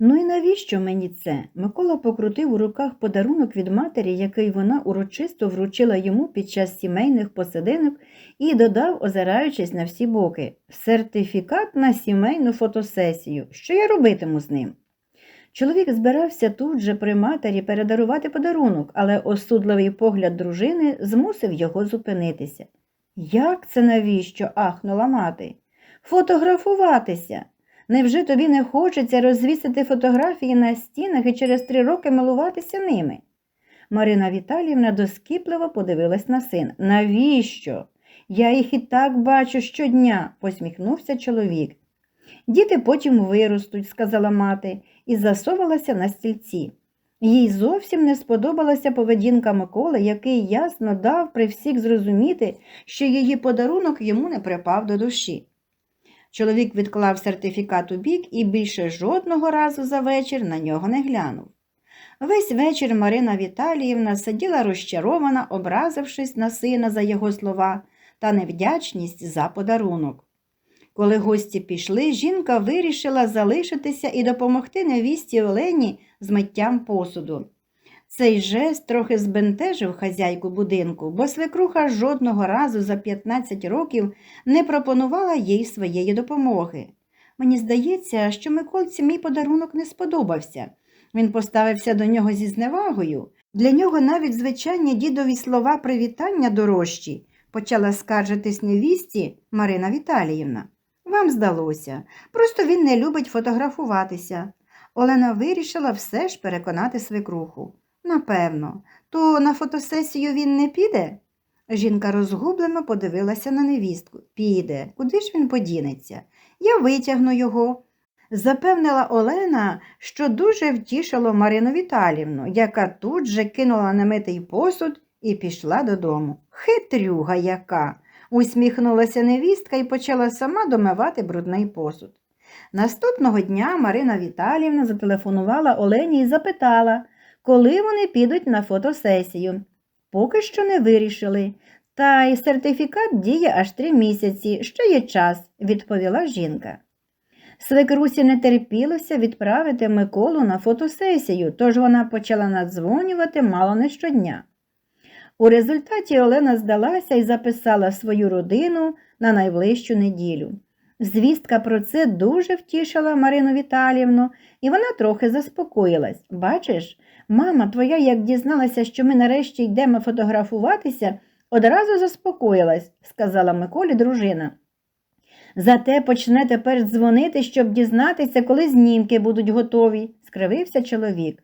Ну і навіщо мені це? Микола покрутив у руках подарунок від матері, який вона урочисто вручила йому під час сімейних посидинок, і додав, озираючись на всі боки, сертифікат на сімейну фотосесію. Що я робитиму з ним? Чоловік збирався тут же при матері передарувати подарунок, але осудливий погляд дружини змусив його зупинитися. Як це навіщо? ахнула мати. Фотографуватися. Невже тобі не хочеться розвісити фотографії на стінах і через три роки милуватися ними? Марина Віталіївна доскіпливо подивилась на сина. Навіщо? Я їх і так бачу щодня, посміхнувся чоловік. Діти потім виростуть, сказала мати, і засовалася на стільці. Їй зовсім не сподобалася поведінка Миколи, який ясно дав при всіх зрозуміти, що її подарунок йому не припав до душі. Чоловік відклав сертифікат у бік і більше жодного разу за вечір на нього не глянув. Весь вечір Марина Віталіївна сиділа розчарована, образившись на сина за його слова та невдячність за подарунок. Коли гості пішли, жінка вирішила залишитися і допомогти невісті Олені з миттям посуду. Цей жест трохи збентежив хазяйку будинку, бо свекруха жодного разу за 15 років не пропонувала їй своєї допомоги. Мені здається, що Миколці мій подарунок не сподобався. Він поставився до нього зі зневагою. Для нього навіть звичайні дідові слова привітання дорожчі, почала скаржитись невісті Марина Віталіївна. Вам здалося, просто він не любить фотографуватися. Олена вирішила все ж переконати свекруху. Напевно, то на фотосесію він не піде? Жінка розгублено подивилася на невістку. Піде, куди ж він подінеться? Я витягну його. Запевнила Олена, що дуже втішило Марину Віталівну, яка тут же кинула намитий посуд і пішла додому. Хитрюга яка. усміхнулася невістка і почала сама домивати брудний посуд. Наступного дня Марина Віталівна зателефонувала Олені і запитала, коли вони підуть на фотосесію. Поки що не вирішили. Та й сертифікат діє аж три місяці, ще є час, відповіла жінка. Свекрусі не терпілося відправити Миколу на фотосесію, тож вона почала надзвонювати мало не щодня. У результаті Олена здалася і записала свою родину на найближчу неділю. Звістка про це дуже втішила Марину Віталівну, і вона трохи заспокоїлась. Бачиш, мама твоя, як дізналася, що ми нарешті йдемо фотографуватися, одразу заспокоїлась, сказала Миколі дружина. Зате почне тепер дзвонити, щоб дізнатися, коли знімки будуть готові, скривився чоловік.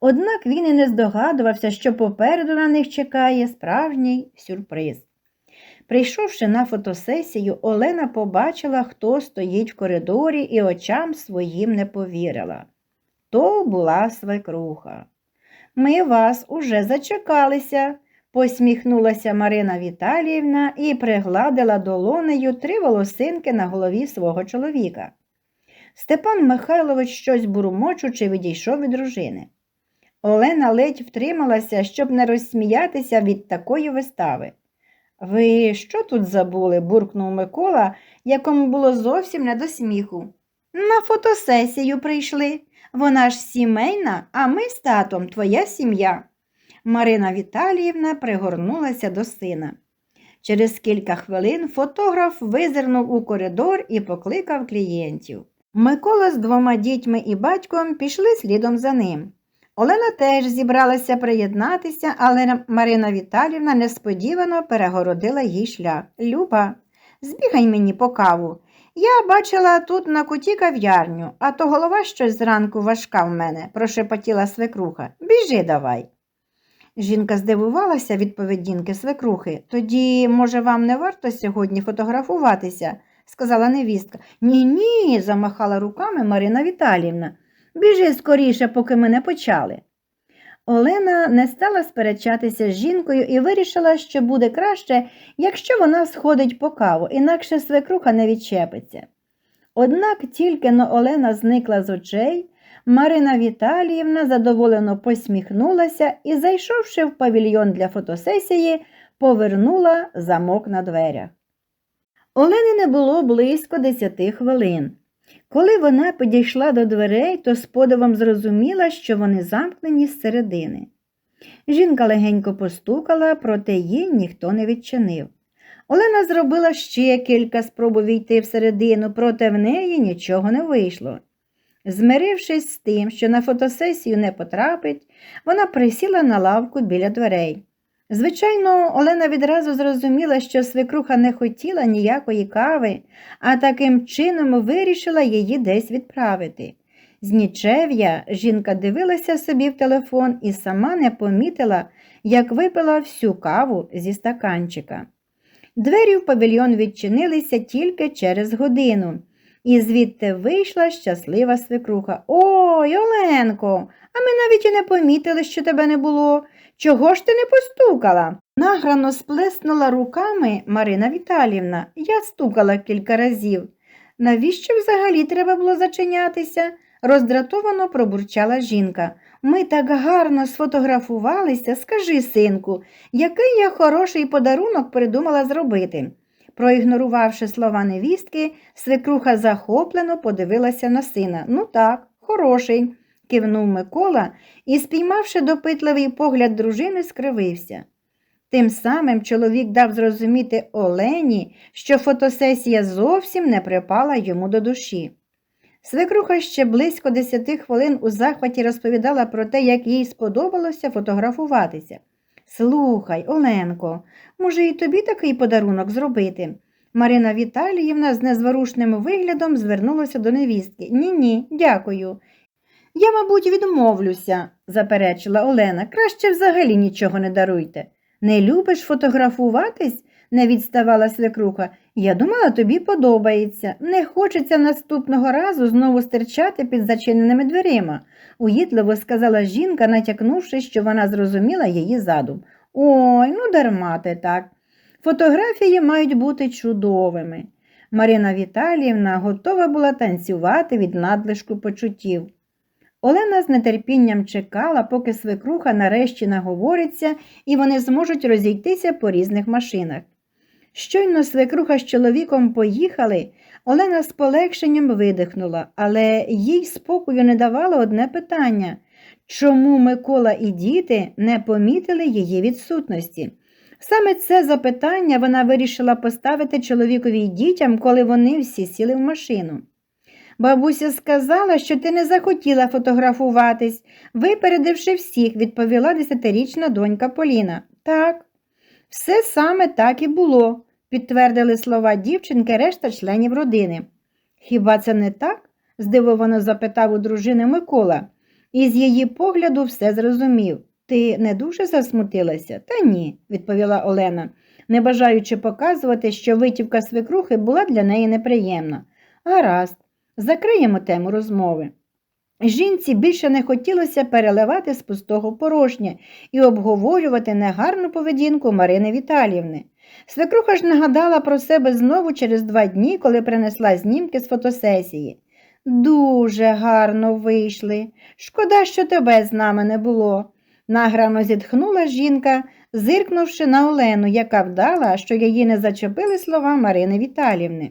Однак він і не здогадувався, що попереду на них чекає справжній сюрприз. Прийшовши на фотосесію, Олена побачила, хто стоїть в коридорі, і очам своїм не повірила. То була свекруха. Ми вас уже зачекалися, посміхнулася Марина Віталіївна і пригладила долонею три волосинки на голові свого чоловіка. Степан Михайлович щось бурмочучи відійшов від дружини. Олена ледь втрималася, щоб не розсміятися від такої вистави. Ви що тут забули? буркнув Микола, якому було зовсім не до сміху. На фотосесію прийшли. Вона ж сімейна, а ми з татом твоя сім'я. Марина Віталіївна пригорнулася до сина. Через кілька хвилин фотограф визирнув у коридор і покликав клієнтів. Микола з двома дітьми і батьком пішли слідом за ним. Олена теж зібралася приєднатися, але Марина Віталівна несподівано перегородила їй шлях. Люба, збігай мені по каву. Я бачила тут на куті кав'ярню, а то голова щось зранку важка в мене, прошепотіла свекруха. Біжи давай. Жінка здивувалася від поведінки свекрухи. Тоді, може, вам не варто сьогодні фотографуватися, сказала невістка. Ні, ні, замахала руками Марина Віталівна. Біжи скоріше, поки ми не почали. Олена не стала сперечатися з жінкою і вирішила, що буде краще, якщо вона сходить по каву, інакше свекруха не відчепиться. Однак тільки но Олена зникла з очей, Марина Віталіївна задоволено посміхнулася і, зайшовши в павільйон для фотосесії, повернула замок на дверях. Олени не було близько десяти хвилин. Коли вона підійшла до дверей, то з подивом зрозуміла, що вони замкнені зсередини. Жінка легенько постукала, проте їй ніхто не відчинив. Олена зробила ще кілька спроб увійти всередину, проте в неї нічого не вийшло. Змирившись з тим, що на фотосесію не потрапить, вона присіла на лавку біля дверей. Звичайно, Олена відразу зрозуміла, що свекруха не хотіла ніякої кави, а таким чином вирішила її десь відправити. З нічев'я жінка дивилася собі в телефон і сама не помітила, як випила всю каву зі стаканчика. Двері в павільйон відчинилися тільки через годину, і звідти вийшла щаслива свекруха. Ой, Оленко, а ми навіть і не помітили, що тебе не було. Чого ж ти не постукала? Награно сплеснула руками Марина Віталівна. Я стукала кілька разів. Навіщо взагалі треба було зачинятися? роздратовано пробурчала жінка. Ми так гарно сфотографувалися, скажи, синку, який я хороший подарунок придумала зробити. Проігнорувавши слова невістки, свекруха захоплено подивилася на сина. Ну так, хороший, кивнув Микола і, спіймавши допитливий погляд дружини, скривився. Тим самим чоловік дав зрозуміти Олені, що фотосесія зовсім не припала йому до душі. Свекруха ще близько десяти хвилин у захваті розповідала про те, як їй сподобалося фотографуватися. Слухай, Оленко, може, і тобі такий подарунок зробити? Марина Віталіївна з незворушним виглядом звернулася до невістки. Ні, ні, дякую. Я, мабуть, відмовлюся, заперечила Олена. Краще взагалі нічого не даруйте. Не любиш фотографуватись? не відставала свекруха. Я думала, тобі подобається. Не хочеться наступного разу знову стирчати під зачиненими дверима, уїдливо сказала жінка, натякнувши, що вона зрозуміла її задум. Ой, ну дарма ти так. Фотографії мають бути чудовими. Марина Віталіївна готова була танцювати від надлишку почуттів. Олена з нетерпінням чекала, поки свекруха нарешті наговориться і вони зможуть розійтися по різних машинах. Щойно свекруха з чоловіком поїхали, Олена з полегшенням видихнула, але їй спокою не давало одне питання чому Микола і діти не помітили її відсутності? Саме це запитання вона вирішила поставити чоловікові й дітям, коли вони всі сіли в машину. Бабуся сказала, що ти не захотіла фотографуватись, випередивши всіх, відповіла десятирічна донька Поліна. Так, все саме так і було, підтвердили слова дівчинки решта членів родини. Хіба це не так? здивовано запитав у дружини Микола, і з її погляду все зрозумів. Ти не дуже засмутилася? Та ні, відповіла Олена, не бажаючи показувати, що витівка свекрухи була для неї неприємна. Гаразд, закриємо тему розмови. Жінці більше не хотілося переливати з пустого порожнє і обговорювати негарну поведінку Марини Віталіївни. Свекруха ж нагадала про себе знову через два дні, коли принесла знімки з фотосесії. Дуже гарно вийшли. Шкода, що тебе з нами не було. Награно зітхнула жінка, зиркнувши на Олену, яка вдала, що її не зачепили слова Марини Віталівни.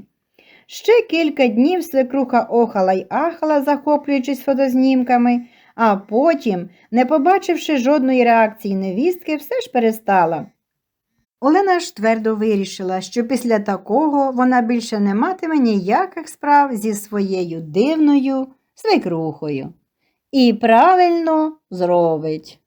Ще кілька днів свекруха охала й ахала, захоплюючись фотознімками, а потім, не побачивши жодної реакції невістки, все ж перестала. Олена ж твердо вирішила, що після такого вона більше не матиме ніяких справ зі своєю дивною свекрухою. І правильно зробить.